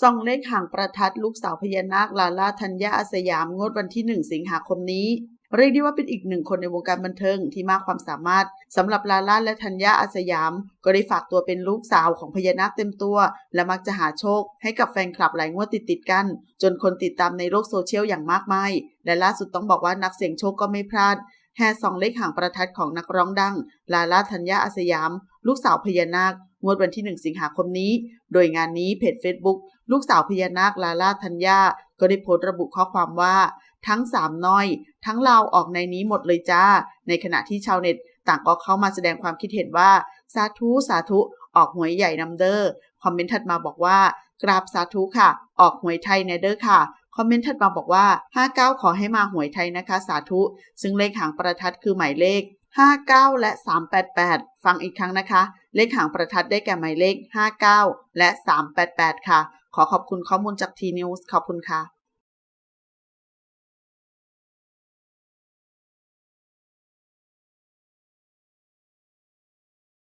ส่องเลขห่างประทัดลูกสาวพญานาคลาลาธัญญาอาสยามงดวันที่ 1 สิงหาคมนี้ เรียกได้ว่าเป็นอีกหนึ่งคนในวงการบันเทิงที่มากความสามารถสำหรับลาลาและธัญญาอาสยาม ก็ได้ฝากตัวเป็นลูกสาวของพญานาคเต็มตัว และมักจะหาโชค ให้กับแฟนคลับหลายงวดติดๆกัน จนคนติดตามในโลกโซเชียลอย่างมากมาย และล่าสุดต้องบอกว่านักเสี่ยงโชคก็ไม่พลาด แห่สองเลขห่างประทัดของนักร้องดัง ลาลาธัญญาอาสยาม ลูกสาวพญานาค งวดวันที่ 1 สิงหาคมนี้ โดยงานนี้เพจ Facebook ลูกสาวพญานาคลาลาธัญญา ก็ได้โพสต์ระบุข้อความว่า ทั้งสามน้อย ทั้งเราออกในนี้หมดเลยจ้า ในขณะที่ชาวเน็ต ต่างก็เข้ามาแสดงความคิดเห็นว่า สาธุสาธุออกหวยใหญ่นำเดอ้อคอมเมนต์ถัดมาบอกว่า กราบสาธุค่ะ ออกหวยไทยแนเดอร์ค่ะ คอมเมนต์ถัดมาบอกว่า 59 ขอให้มาหวยไทยนะคะ สาธุ ซึ่งเลขหางประทัดคือหมายเลข 59 และ 388 ฟังอีกครั้งนะคะ เลขหางประทัดได้แก่หมายเลข 59 และ 388 ค่ะ ขอขอบคุณข้อมูลจากทีนิวส์ขอบคุณค่ะ